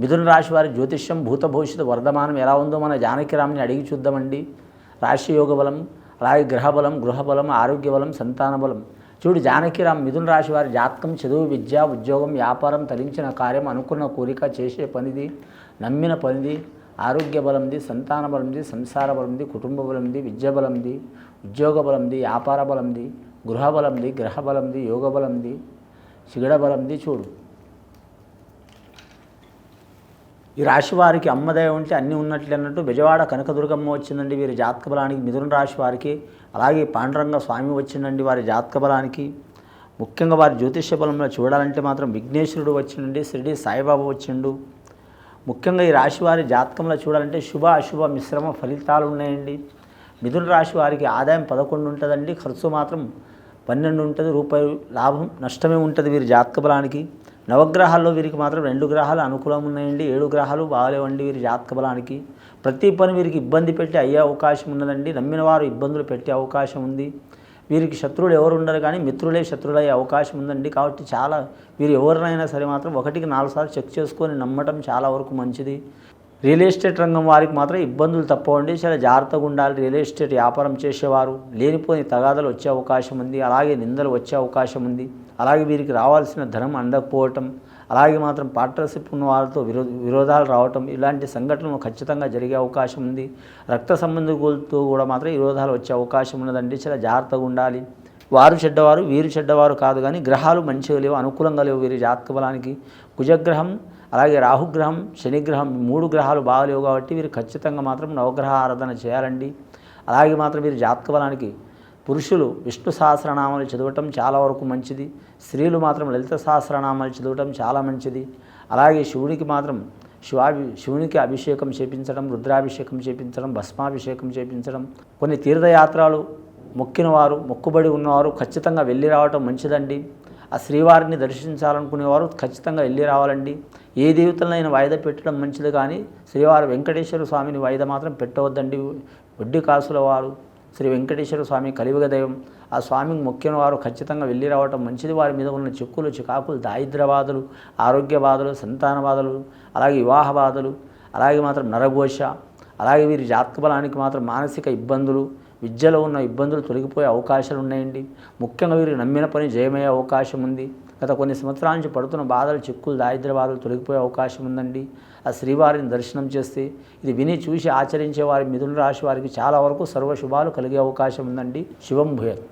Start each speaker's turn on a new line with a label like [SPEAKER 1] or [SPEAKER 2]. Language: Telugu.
[SPEAKER 1] మిథున రాశి వారి జ్యోతిష్యం భూత భవిష్యత్తు వర్ధమానం ఎలా ఉందో మన జానకిరామ్ని అడిగి చూద్దామండి. రాశి యోగ బలం అలాగే గ్రహబలం గృహబలం ఆరోగ్య బలం సంతాన బలం. చూడు జానకిరామ్ మిథున రాశి వారి జాతకం చదువు విద్య ఉద్యోగం వ్యాపారం తరించిన కార్యం అనుకున్న కోరిక చేసే పనిది నమ్మిన పనిది ఆరోగ్య బలంది సంతాన బలంది సంసార బలంది కుటుంబ బలంది విద్య బలంది ఉద్యోగ బలంది వ్యాపార బలంది గృహ గ్రహబలంది యోగ బలంది శిగడ బలంది చూడు. ఈ రాశి వారికి అమ్మదయ ఉంటే అన్నీ ఉన్నట్లే అన్నట్టు బెజవాడ కనకదుర్గమ్మ వచ్చిందండి వీరి జాతక బలానికి మిథున రాశి వారికి అలాగే పాండురంగ స్వామి వచ్చిందండి వారి జాతక బలానికి. ముఖ్యంగా వారి జ్యోతిష్య బలంలో చూడాలంటే మాత్రం విఘ్నేశ్వరుడు వచ్చిండండి షిరిడి సాయిబాబా వచ్చిండు. ముఖ్యంగా ఈ రాశి వారి జాతకంలో చూడాలంటే శుభ అశుభ మిశ్రమ ఫలితాలు ఉన్నాయండి. మిథున రాశి వారికి ఆదాయం పదకొండు ఉంటుందండి ఖర్చు మాత్రం పన్నెండు ఉంటుంది రూపాయి లాభం నష్టమే ఉంటుంది వీరి జాతక బలానికి. నవగ్రహాల్లో వీరికి మాత్రం రెండు గ్రహాలు అనుకూలం ఉన్నాయండి. ఏడు గ్రహాలు బాగాలేవండి వీరి జాతక బలానికి. ప్రతి పని వీరికి ఇబ్బంది పెట్టి అయ్యే అవకాశం ఉన్నదండి. నమ్మిన వారు ఇబ్బందులు పెట్టే అవకాశం ఉంది. వీరికి శత్రువులు ఎవరు ఉండరు కానీ మిత్రులే శత్రువులయ్యే అవకాశం ఉందండి. కాబట్టి చాలా వీరు ఎవరినైనా సరే మాత్రం ఒకటికి నాలుగు సార్లు చెక్ చేసుకొని నమ్మటం చాలా వరకు మంచిది. రియల్ ఎస్టేట్ రంగం వారికి మాత్రం ఇబ్బందులు తప్పవండి. చాలా జాగ్రత్తగా ఉండాలి. రియల్ ఎస్టేట్ వ్యాపారం చేసేవారు. లేనిపోని తగాదలు వచ్చే అవకాశం ఉంది. అలాగే నిందలు వచ్చే అవకాశం ఉంది. అలాగే వీరికి రావాల్సిన ధనం అందకపోవటం అలాగే మాత్రం పార్ట్నర్షిప్ ఉన్న వాళ్ళతో విరో విరోధాలు రావటం ఇలాంటి సంఘటనలు ఖచ్చితంగా జరిగే అవకాశం ఉంది. రక్త సంబంధికులతో కూడా మాత్రం విరోధాలు వచ్చే అవకాశం ఉన్నదండి. చాలా జాగ్రత్తగా ఉండాలి. వారు చెడ్డవారు వీరు చెడ్డవారు కాదు కానీ గ్రహాలు మంచిగా లేవు అనుకూలంగా లేవు వీరి జాతక బలానికి కుజగ్రహం అలాగే రాహుగ్రహం శనిగ్రహం మూడు గ్రహాలు బాగలేవు కాబట్టి వీరు ఖచ్చితంగా మాత్రం నవగ్రహ ఆరాధన చేయాలండి. అలాగే మాత్రం వీరి జాతక బలానికి పురుషులు విష్ణు సహస్రనామాలు చదవటం చాలా వరకు మంచిది. స్త్రీలు మాత్రం లలిత సహస్రనామాలు చదవటం చాలా మంచిది. అలాగే శివునికి మాత్రం శివాభి శివునికి అభిషేకం చేపించడం రుద్రాభిషేకం చేపించడం భస్మాభిషేకం చేపించడం కొన్ని తీర్థయాత్రలు మొక్కినవారు మొక్కుబడి ఉన్నవారు ఖచ్చితంగా వెళ్ళి రావటం మంచిదండి. ఆ శ్రీవారిని దర్శించాలనుకునేవారు ఖచ్చితంగా వెళ్ళి రావాలండి. ఏ దేవతలనైనా వాయిదా పెట్టడం మంచిది కానీ శ్రీవారి వెంకటేశ్వర స్వామిని వాయిదా మాత్రం పెట్టవద్దండి. వడ్డీ కాసుల వారు శ్రీ వెంకటేశ్వర స్వామి కలియుగ దైవం ఆ స్వామికి మొక్కిన వారు ఖచ్చితంగా వెళ్ళి రావటం మంచిది. వారి మీద ఉన్న చిక్కులు చికాకులు దారిద్రవాదులు బాధలు ఆరోగ్య బాధలు సంతాన బాధలు అలాగే వివాహ బాధలు అలాగే మాత్రం నరఘోష అలాగే వీరి జాతక బలానికి మాత్రం మానసిక ఇబ్బందులు విద్యలో ఉన్న ఇబ్బందులు తొలగిపోయే అవకాశాలు ఉన్నాయండి. ముఖ్యంగా వీరికి నమ్మిన పని జయమయ్యే అవకాశం ఉంది. గత కొన్ని సంవత్సరాల నుంచి పడుతున్న బాధలు చిక్కులు దారిద్ర్య బాధలు తొలగిపోయే అవకాశం ఉందండి. ఆ శ్రీవారిని దర్శనం చేస్తే ఇది విని చూసి ఆచరించే వారి మిథున రాశి వారికి చాలా వరకు సర్వ శుభాలు కలిగే అవకాశం ఉందండి. శివం భూయత్.